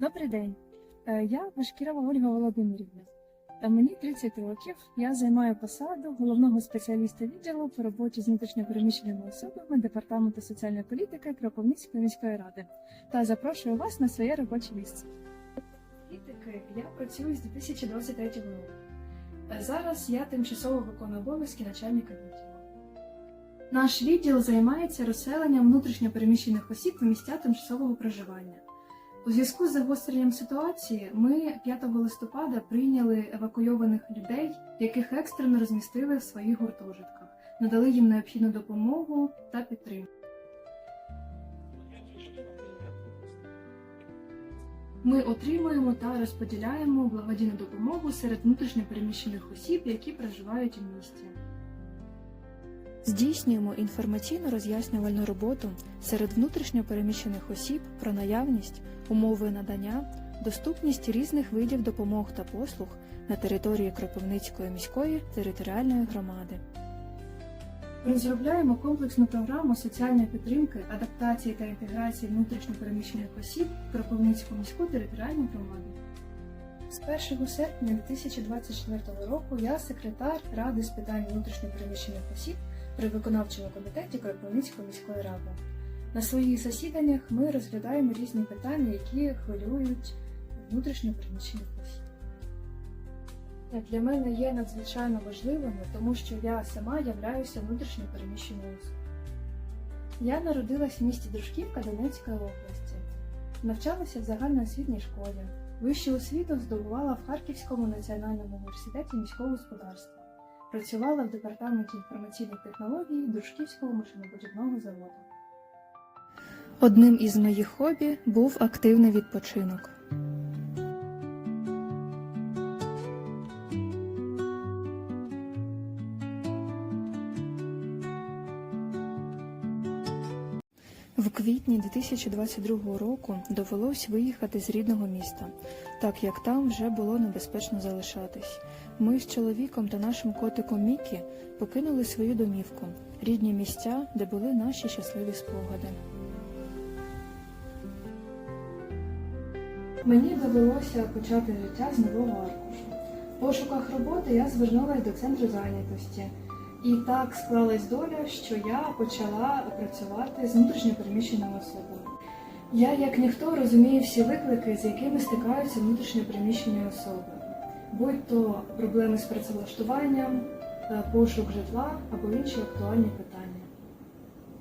Добрий день. Е, Я Башкірова Ольга Володимирівна. Е, Мені 30 років. Я займаю посаду головного спеціаліста відділу по роботі з внутрішньопереміщеними особами Департаменту соціальної політики Кропивницької міської ради та запрошую вас на своє робоче місце. Політики я працюю з 2023 року. Е, Зараз я тимчасово виконую обов'язки начальника відділу. Наш відділ займається розселенням внутрішньопереміщених осіб у місця тимчасового проживання. У зв'язку з загостренням ситуації ми 5 листопада прийняли евакуйованих людей, яких екстрено розмістили в своїх гуртожитках, надали їм необхідну допомогу та підтримку. Ми отримуємо та розподіляємо благодійну допомогу серед внутрішньопереміщених осіб, які проживають у місті. Здійснюємо інформаційно роз'яснювальну роботу серед внутрішньо переміщених осіб про наявність, умови надання, доступність різних видів допомог та послуг на території Кропивницької міської територіальної громади. Розробляємо комплексну програму соціальної підтримки, адаптації та інтеграції внутрішньопереміщених осіб в Кропивницьку міську територіальну громаду. З 1 серпня 2024 року я секретар Ради з питань внутрішньопереміщених осіб при виконавчому комітеті Кропивницької міської ради. На своїх засіданнях ми розглядаємо різні питання, які хвилюють внутрішньопереміщених осіб. Для мене є надзвичайно важливими, тому що я сама являюся внутрішньо особою. Я народилась в місті Дружківка Донецької області, навчалася в загальноосвітній школі. Вищу освіту здобувала в Харківському національному університеті міського господарства. Працювала в департаменті інформаційних технологій Дружківського машинобудівного заводу. Одним із моїх хобі був активний відпочинок. В квітні 2022 року довелось виїхати з рідного міста, так як там вже було небезпечно залишатись. Ми з чоловіком та нашим котиком Мікі покинули свою домівку, рідні місця, де були наші щасливі спогади. Мені довелося почати життя з нового аркушу. В пошуках роботи я звернулася до центру зайнятості. І так склалась доля, що я почала працювати з внутрішньопереміщеними особами. Я, як ніхто, розумію всі виклики, з якими стикаються внутрішньопереміщені особи, будь то проблеми з працевлаштуванням, е, пошук житла або інші актуальні питання.